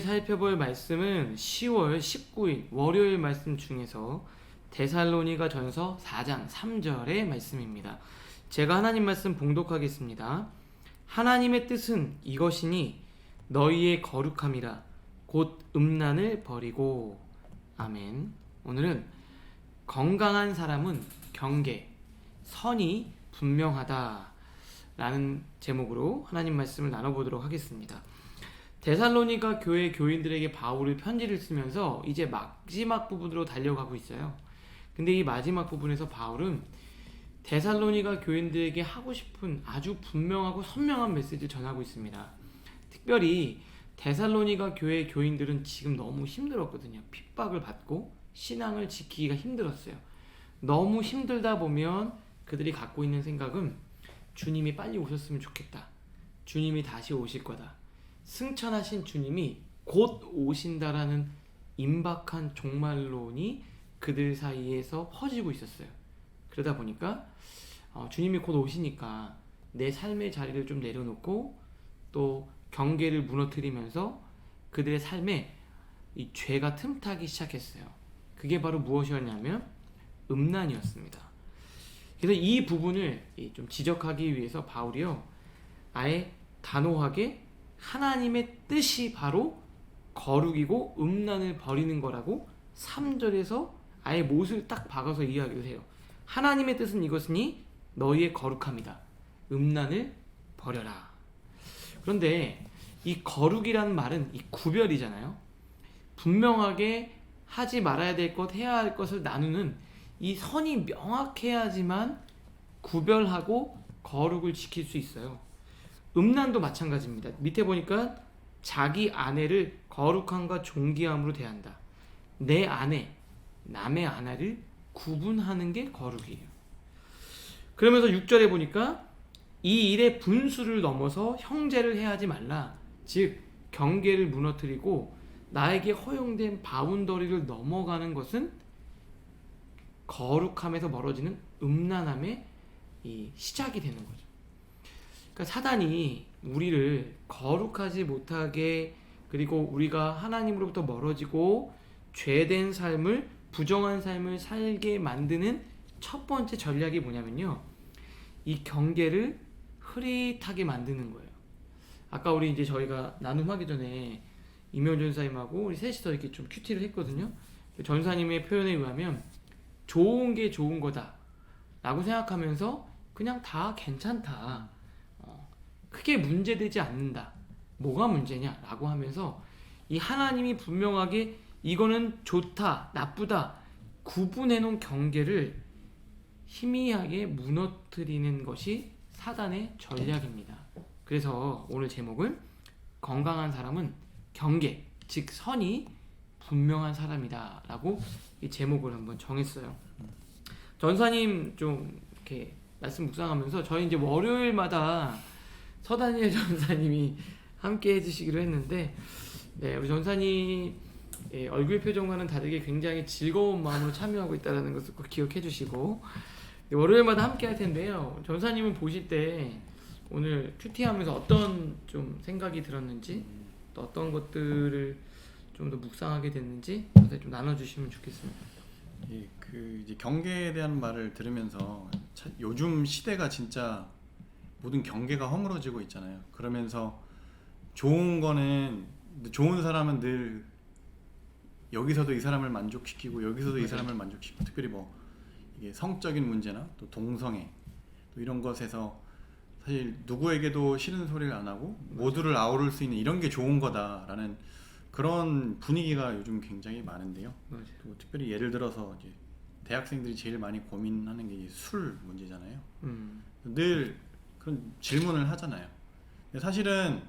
살펴볼 말씀은 10월 19일 월요일 말씀 중에서 데살로니가 전서 4장 3절의 말씀입니다. 제가 하나님 말씀 봉독하겠습니다. 하나님의 뜻은 이것이니 너희의 거룩함이라 곧 음란을 버리고 아멘. 오늘은 건강한 사람은 경계, 선이 분명하다 라는 제목으로 하나님 말씀을 나눠보도록 하겠습니다. 데살로니가 교회 교인들에게 바울이 편지를 쓰면서 이제 마지막 부분으로 달려가고 있어요. 근데 이 마지막 부분에서 바울은 데살로니가 교인들에게 하고 싶은 아주 분명하고 선명한 메시지를 전하고 있습니다. 특별히 데살로니가 교회 교인들은 지금 너무 힘들었거든요. 핍박을 받고 신앙을 지키기가 힘들었어요. 너무 힘들다 보면 그들이 갖고 있는 생각은 주님이 빨리 오셨으면 좋겠다. 주님이 다시 오실 거다. 승천하신 주님이 곧 오신다라는 임박한 종말론이 그들 사이에서 퍼지고 있었어요. 그러다 보니까 어, 주님이 곧 오시니까 내 삶의 자리를 좀 내려놓고 또 경계를 무너뜨리면서 그들의 삶에 이 죄가 틈타기 시작했어요. 그게 바로 무엇이었냐면 음란이었습니다. 그래서 이 부분을 이좀 지적하기 위해서 바울이요 아예 단호하게 하나님의 뜻이 바로 거룩이고 음란을 버리는 거라고 3절에서 아예 못을 딱 박아서 이야기를 해요. 하나님의 뜻은 이것이니 너희의 거룩함이다. 음란을 버려라. 그런데 이 거룩이라는 말은 이 구별이잖아요. 분명하게 하지 말아야 될 것, 해야 할 것을 나누는 이 선이 명확해야지만 구별하고 거룩을 지킬 수 있어요. 음란도 마찬가지입니다. 밑에 보니까 자기 아내를 거룩함과 존귀함으로 대한다. 내 아내, 남의 아내를 구분하는 게 거룩이에요. 그러면서 6절에 보니까 이 일의 분수를 넘어서 형제를 해하지 말라. 즉 경계를 무너뜨리고 나에게 허용된 바운더리를 넘어가는 것은 거룩함에서 멀어지는 음란함의 이 시작이 되는 거죠. 그러니까 사단이 우리를 거룩하지 못하게 그리고 우리가 하나님으로부터 멀어지고 죄된 삶을 부정한 삶을 살게 만드는 첫 번째 전략이 뭐냐면요. 이 경계를 흐릿하게 만드는 거예요. 아까 우리 이제 저희가 나눔하기 전에 이명 전사님하고 우리 셋이서 이렇게 좀 큐티를 했거든요. 전사님의 표현에 의하면 좋은 게 좋은 거다. 라고 생각하면서 그냥 다 괜찮다. 어, 크게 문제되지 않는다. 뭐가 문제냐? 라고 하면서 이 하나님이 분명하게 이거는 좋다, 나쁘다 구분해 놓은 경계를 희미하게 무너뜨리는 것이 사단의 전략입니다. 그래서 오늘 제목은 건강한 사람은 경계, 즉 선이 분명한 사람이다라고 이 제목을 한번 정했어요. 전사님 좀 이렇게 말씀 묵상하면서 저희 이제 월요일마다 서다니엘 전사님이 함께 해주시기로 했는데, 네 우리 전사님 예, 얼굴 표정과는 다르게 굉장히 즐거운 마음으로 참여하고 있다는 것을 꼭 기억해 주시고 네, 월요일마다 함께 할 텐데요. 전사님은 보실 때 오늘 큐티하면서 어떤 좀 생각이 들었는지 또 어떤 것들을 좀 더 묵상하게 됐는지 저한테 좀 나눠주시면 좋겠습니다. 이그 이제 경계에 대한 말을 들으면서 차- 요즘 시대가 진짜 모든 경계가 허물어지고 있잖아요. 그러면서 좋은 거는 좋은 사람은 늘 여기서도 이 사람을 만족시키고 여기서도 이 맞아요. 사람을 만족시키고 특별히 뭐 이게 성적인 문제나 또 동성애 또 이런 것에서 사실 누구에게도 싫은 소리를 안 하고 모두를 아우를 수 있는 이런 게 좋은 거다라는 그런 분위기가 요즘 굉장히 많은데요. 맞아요. 또 특별히 예를 들어서 이제 대학생들이 제일 많이 고민하는 게 술 문제잖아요. 음, 늘 그런 질문을 하잖아요. 근데 사실은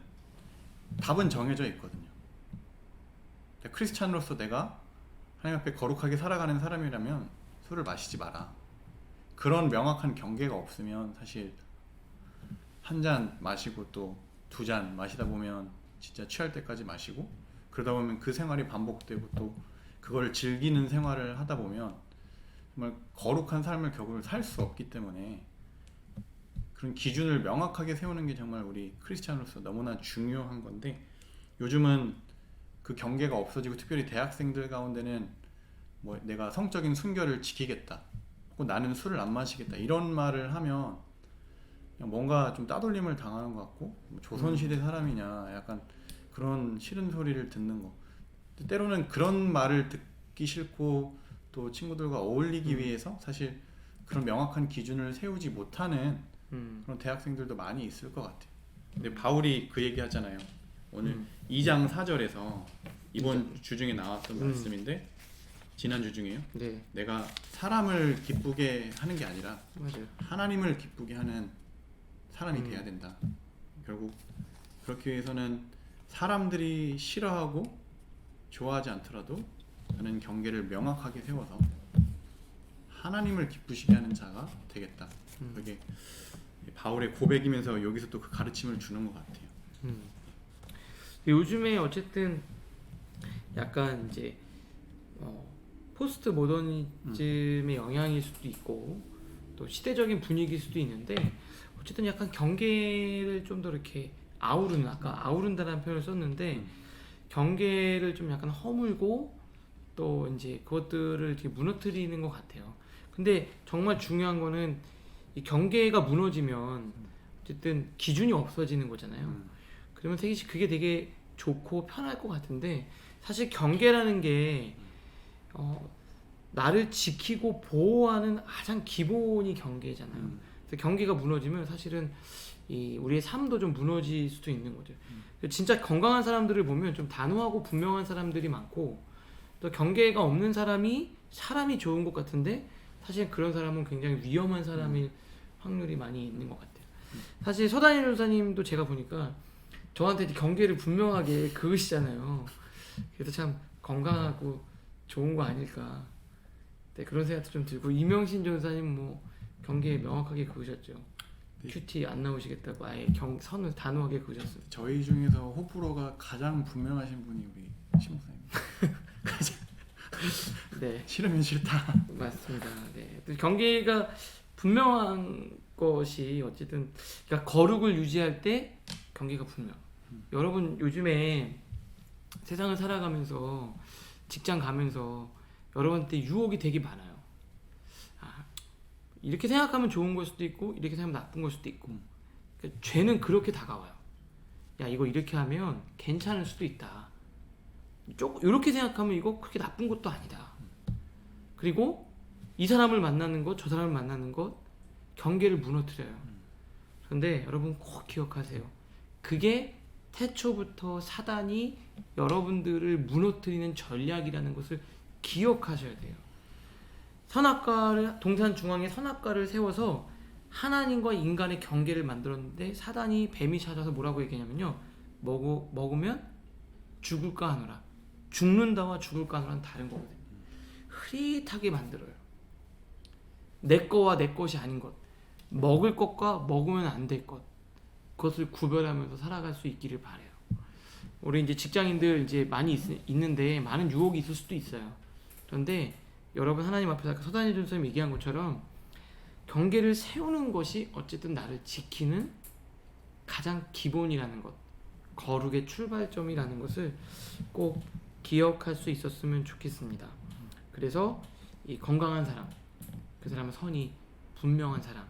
답은 정해져 있거든요. 크리스찬으로서 내가 하나님 앞에 거룩하게 살아가는 사람이라면 술을 마시지 마라. 그런 명확한 경계가 없으면 사실 한 잔 마시고 또 두 잔 마시다 보면 진짜 취할 때까지 마시고 그러다 보면 그 생활이 반복되고 또 그걸 즐기는 생활을 하다 보면 정말 거룩한 삶을 결국은 살수 없기 때문에 그런 기준을 명확하게 세우는 게 정말 우리 크리스찬으로서 너무나 중요한 건데 요즘은 그 경계가 없어지고 특별히 대학생들 가운데는 뭐 내가 성적인 순결을 지키겠다. 혹은 나는 술을 안 마시겠다. 이런 말을 하면 뭔가 좀 따돌림을 당하는 것 같고 뭐 조선시대 사람이냐 약간 그런 싫은 소리를 듣는 거. 때로는 그런 말을 듣기 싫고 또 친구들과 어울리기 음. 위해서 사실 그런 명확한 기준을 세우지 못하는 음. 그런 대학생들도 많이 있을 것 같아요. 근데 바울이 그 얘기 하잖아요. 오늘 음. 2장 4절에서 이번 주 중에 나왔던 음. 말씀인데 지난 주 중에요. 네, 내가 사람을 기쁘게 하는 게 아니라 맞아요. 하나님을 기쁘게 하는 사람이 음. 돼야 된다. 결국 그렇기 위해서는 사람들이 싫어하고 좋아하지 않더라도 나는 경계를 명확하게 세워서 하나님을 기쁘시게 하는 자가 되겠다. 음. 그게 바울의 고백이면서 여기서 또 그 가르침을 주는 것 같아요. 음. 요즘에 어쨌든 약간 이제 어, 포스트 모더니즘의 영향일 수도 있고 또 시대적인 분위기일 수도 있는데 어쨌든 약간 경계를 좀 더 이렇게 아우르는 아까 아우른다라는 표현을 썼는데 음. 경계를 좀 약간 허물고 또 이제 그것들을 이렇게 무너뜨리는 것 같아요. 근데 정말 중요한 거는 이 경계가 무너지면 어쨌든 기준이 없어지는 거잖아요. 음. 그러면 되게 그게 되게 좋고 편할 것 같은데 사실 경계라는 게 어, 나를 지키고 보호하는 가장 기본이 경계잖아요. 음. 그래서 경계가 무너지면 사실은 이 우리의 삶도 좀 무너질 수도 있는 거죠. 진짜 건강한 사람들을 보면 좀 단호하고 분명한 사람들이 많고 또 경계가 없는 사람이 사람이 좋은 것 같은데 사실 그런 사람은 굉장히 위험한 사람일 확률이 많이 있는 것 같아요. 사실 서단일 변호사님도 제가 보니까 저한테 경계를 분명하게 그으시잖아요. 그래서 참 건강하고 좋은 거 아닐까. 네, 그런 생각도 좀 들고 이명신 전사님 뭐 경계 명확하게 그으셨죠. 네. 큐티 안 나오시겠다고 아예 경 선을 단호하게 그으셨습니다. 저희 중에서 호불호가 가장 분명하신 분이 우리 신목사입니다. 네. 싫으면 싫다. 맞습니다. 네. 또 경계가 분명한 것이 어쨌든 그러니까 거룩을 유지할 때 경계가 분명. 여러분 요즘에 세상을 살아가면서 직장 가면서 여러분한테 유혹이 되게 많아요. 아, 이렇게 생각하면 좋은 걸 수도 있고 이렇게 생각하면 나쁜 걸 수도 있고. 그러니까 죄는 그렇게 다가와요. 야 이거 이렇게 하면 괜찮을 수도 있다. 조금 이렇게 생각하면 이거 그렇게 나쁜 것도 아니다. 그리고 이 사람을 만나는 것, 저 사람을 만나는 것 경계를 무너뜨려요. 그런데 여러분 꼭 기억하세요. 그게 태초부터 사단이 여러분들을 무너뜨리는 전략이라는 것을 기억하셔야 돼요. 선악과를 동산 중앙에 선악과를 세워서 하나님과 인간의 경계를 만들었는데 사단이 뱀이 찾아서 뭐라고 얘기하냐면요. 먹어, 먹으면 죽을까 하노라. 죽는다와 죽을까 하노라는 다른 거거든요. 흐릿하게 만들어요. 내 거와 내 것이 아닌 것. 먹을 것과 먹으면 안 될 것. 그것을 구별하면서 살아갈 수 있기를 바래요. 우리 이제 직장인들 이제 많이 있, 있는데 많은 유혹이 있을 수도 있어요. 그런데 여러분 하나님 앞에서 아까 서단일 전선님 얘기한 것처럼 경계를 세우는 것이 어쨌든 나를 지키는 가장 기본이라는 것, 거룩의 출발점이라는 것을 꼭 기억할 수 있었으면 좋겠습니다. 그래서 이 건강한 사람, 그 사람은 선이 분명한 사람.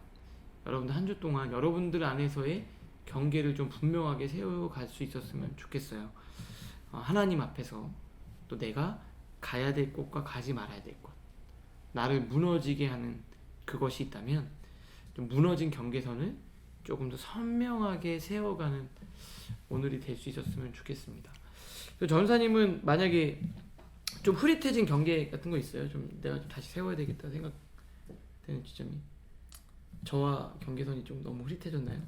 여러분들 한 주 동안 여러분들 안에서의 경계를 좀 분명하게 세워갈 수 있었으면 좋겠어요. 어, 하나님 앞에서 또 내가 가야 될 곳과 가지 말아야 될 곳, 나를 무너지게 하는 그것이 있다면 좀 무너진 경계선을 조금 더 선명하게 세워가는 오늘이 될 수 있었으면 좋겠습니다. 그 전사님은 만약에 좀 흐릿해진 경계 같은 거 있어요? 좀 내가 좀 다시 세워야 되겠다 생각되는 지점이 저와 경계선이 좀 너무 흐릿해졌나요?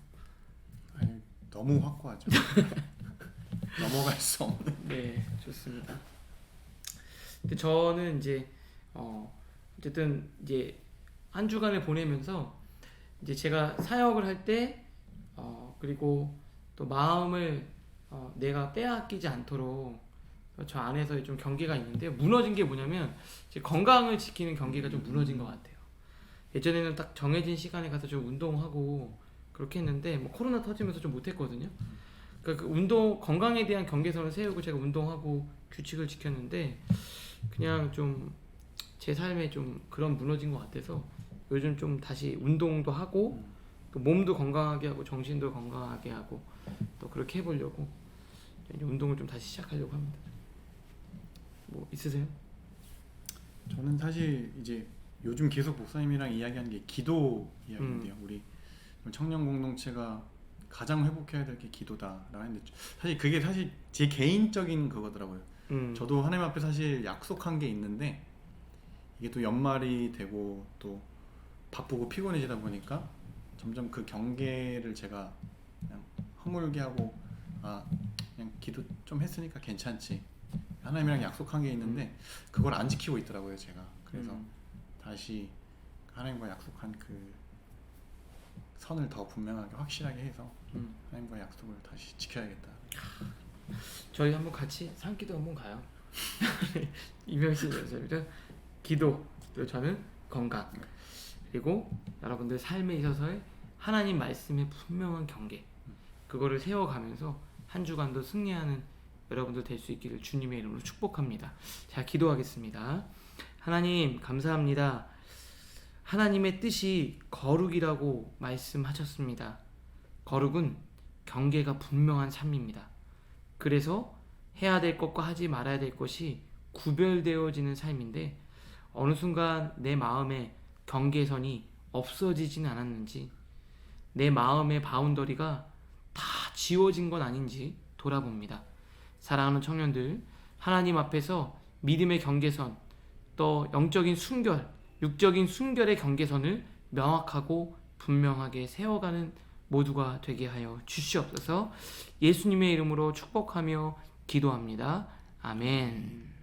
아니, 너무 확고하죠. 넘어갈 수 없는. 네, 좋습니다. 근데 저는 이제 어 어쨌든 이제 한 주간을 보내면서 이제 제가 사역을 할 때 어 그리고 또 마음을 어 내가 빼앗기지 않도록 저 안에서 좀 경계가 있는데 무너진 게 뭐냐면 제 건강을 지키는 경계가 좀 무너진 것 같아요. 예전에는 딱 정해진 시간에 가서 좀 운동하고 그렇게 했는데 뭐 코로나 터지면서 좀 못했거든요. 그러니까 그 운동 건강에 대한 경계선을 세우고 제가 운동하고 규칙을 지켰는데 그냥 좀 제 삶에 좀 그런 무너진 것 같아서 요즘 좀 다시 운동도 하고 또 몸도 건강하게 하고 정신도 건강하게 하고 또 그렇게 해보려고 운동을 좀 다시 시작하려고 합니다. 뭐 있으세요? 저는 사실 이제 요즘 계속 목사님이랑 이야기하는 게 기도 이야기인데요. 음. 우리 청년 공동체가 가장 회복해야 될 게 기도다라고 했는데 사실 그게 사실 제 개인적인 그거더라고요. 음. 저도 하나님 앞에 사실 약속한 게 있는데 이게 또 연말이 되고 또 바쁘고 피곤해지다 보니까 점점 그 경계를 제가 그냥 허물게 하고 아 그냥 기도 좀 했으니까 괜찮지 하나님이랑 약속한 게 있는데 그걸 안 지키고 있더라고요 제가 그래서 음. 다시 하나님과 약속한 그 선을 더 분명하게 확실하게 해서 음. 하나님과 약속을 다시 지켜야겠다 저희 한번 같이 산기도 한번 가요. 이명신 연습이죠. 기도 그리고 저는 건강 그리고 여러분들 삶에 있어서의 하나님 말씀의 분명한 경계 그거를 세워가면서 한 주간도 승리하는 여러분들 될 수 있기를 주님의 이름으로 축복합니다. 자 기도하겠습니다. 하나님 감사합니다. 하나님의 뜻이 거룩이라고 말씀하셨습니다. 거룩은 경계가 분명한 삶입니다. 그래서 해야 될 것과 하지 말아야 될 것이 구별되어지는 삶인데 어느 순간 내 마음에 경계선이 없어지진 않았는지 내 마음의 바운더리가 다 지워진 건 아닌지 돌아봅니다. 사랑하는 청년들, 하나님 앞에서 믿음의 경계선, 또 영적인 순결, 육적인 순결의 경계선을 명확하고 분명하게 세워가는 모두가 되게 하여 주시옵소서 예수님의 이름으로 축복하며 기도합니다. 아멘.